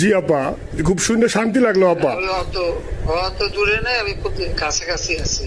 জি, আপা। খুব শুনে শান্তি লাগল, আপা। তো অত তো দূরে নাই, আমি কাছাকাছি আছি।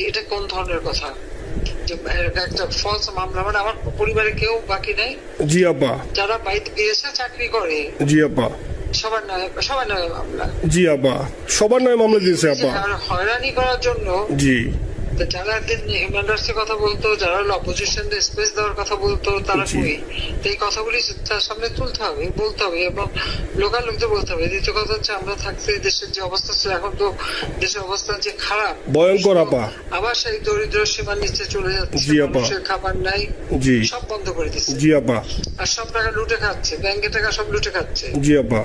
এটা কোন ধরনের কথা? যে একটা ফলস মামলা মানে আমার পরিবারে কেউ বাকি নাই? জি আপা। যারা বাইরে বিদেশে চাকরি করে? জি আপা। সবার নয় সবার নয় মামলা। জি আপা। সবার নয় মামলা দিয়েছে আপা। হয়রানি করার জন্য জি। তো যারা রাইটস এর কথা বলতো যারা অপোজিশন স্পেস দেওয়ার কথা বলতো তারা কই? তো এই কথাগুলি তার সামনে তুলতে হবে বলতে হবে এবং লোকাল লোকদের বলতে হবে। দ্বিতীয় কথা হচ্ছে আমরা থাকতে দেশের যে অবস্থা ছিল এখন তো দেশের অবস্থা যে খারাপ ভয়ঙ্কর আপা। আবার সেই দরিদ্র সীমার নিচে চলে যাচ্ছে। মানুষের খাবার নাই জি। সব বন্ধ করে দিচ্ছে। জি আপা। আর সব টাকা লুটে খাচ্ছে ব্যাংকে টাকা সব লুটে খাচ্ছে। জি আপা।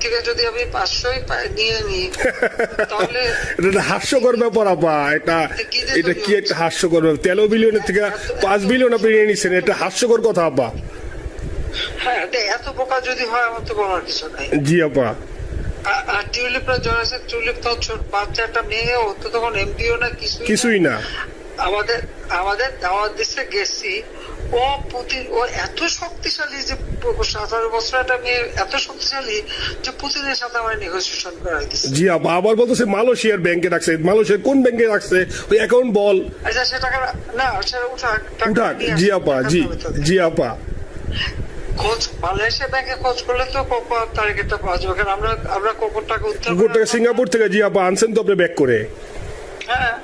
থেকে যদি আমি পাঁচশোই নিয়ে নিই তাহলে এটা হাস্যকর ব্যাপার আপা। এটা এটা কি একটা হাস্যকর ব্যাপার? তেরো বিলিয়নের থেকে পাঁচ বিলিয়ন আপনি নিয়ে নিচ্ছেন এটা হাস্যকর কথা আপা। হ্যাঁ এত যদি হয় আমার তো বলার কিছু নাই। জি আপা। আর টিউলিপরা টিউলিপ তো মেয়ে ও তো তখন এমপিও না কিছুই না। কিছুই না। আমাদের আমাদের দাওয়াত দেশে গেছি ও পুতিন ও এত শক্তিশালী যে সতেরো বছর একটা মেয়ে এত শক্তিশালী যে পুতিনের সাথে আমার নেগোসিয়েশন দিচ্ছে জি আপা আবার বলতেছে মালয়েশিয়ার ব্যাংকে রাখছে। মালয়েশিয়ার কোন ব্যাংকে রাখছে? ওই অ্যাকাউন্ট বল। আচ্ছা সে টাকা না সেটা উঠাক টাকা উঠাক জি আপা জি জি আপা। খোঁজ মালয়েশিয়া ব্যাংকে খোঁজ করলে তো কখন তারিখটা পাওয়া যাবে? কারণ আমরা আমরা কখন টাকা উদ্ধার কুকুর সিঙ্গাপুর থেকে জি আপা আনছেন তো আপনি ব্যাক করে। হ্যাঁ।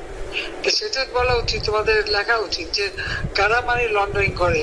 সেটা বলা উচিত তোমাদের লেখা উচিত যে কারা মানি লন্ডারিং করে?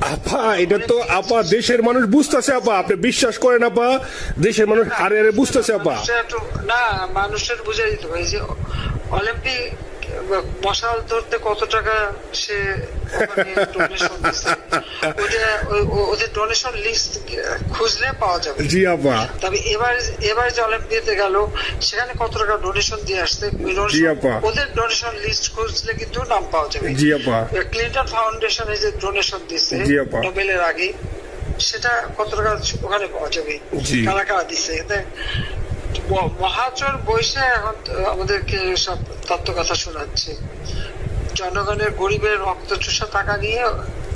আপা, এটা তো আপা, দেশের মানুষ বুঝতেছে আপা। আপনি বিশ্বাস করেন আপা, দেশের মানুষ হারে হারে বুঝতেছে আপা। না, মানুষের বুঝে দিতে হয় যে অলিম্পিক মশাল ধরতে কত টাকা সে ওদের ডোনেশন লিস্ট খুঁজলে পাওয়া যাবে। জি আপা। তবে এবার এবার যে অলিম্পিয়াতে গেল সেখানে কত টাকা ডোনেশন দিয়ে আসছে? জি আপা। ওদের ডোনেশন লিস্ট খুঁজলে কিন্তু নাম পাওয়া যাবে। জি আপা। ক্লিন্টন ফাউন্ডেশনে যে ডোনেশন আপা। নোবেলের আগে সেটা কত টাকা ওখানে পাওয়া যাবে? জি। কারা কারা দিচ্ছে? এতে বসে এখন আমাদেরকে সব তত্ত্ব কথা শোনাচ্ছে। জনগণের গরিবের রক্ত চুষা টাকা নিয়ে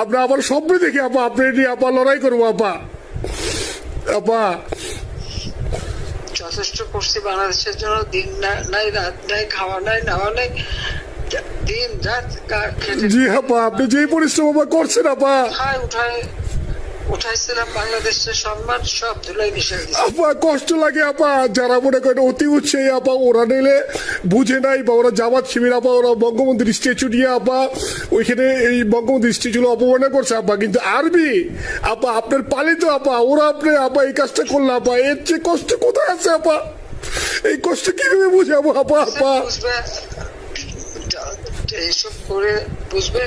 আমরা আবার স্বপ্ন দেখি আপা আপনি নিয়ে আপা লড়াই করব আপা আপা যথেষ্ট করছি বাংলাদেশের জন্য দিন নাই রাত নাই খাওয়া নাই নাওয়া নাই দিন রাত জি আপা আপনি যেই পরিশ্রম আপা করছেন আপা উঠায় উঠায় উঠাইছিলাম বাংলাদেশের সম্মান সব ধুলাই মিশে আপা কষ্ট লাগে আপা যারা মনে করেন অতি উৎসাহী আপা ওরা নিলে বুঝে নাই বা ওরা জামাত শিবির আপা ওরা বঙ্গবন্ধুর স্ট্যাচু নিয়ে আপা ওইখানে এই বঙ্গবন্ধুর স্ট্যাচু অপমান করছে আপা কিন্তু আরবি আপা আপনার পালিত আপা ওরা আপনি আপা এই কাজটা করল আপা এর চেয়ে কষ্ট কোথায় আছে আপা এই কষ্ট কীভাবে বুঝাবো আপা আপা এইসব করে বুঝবে?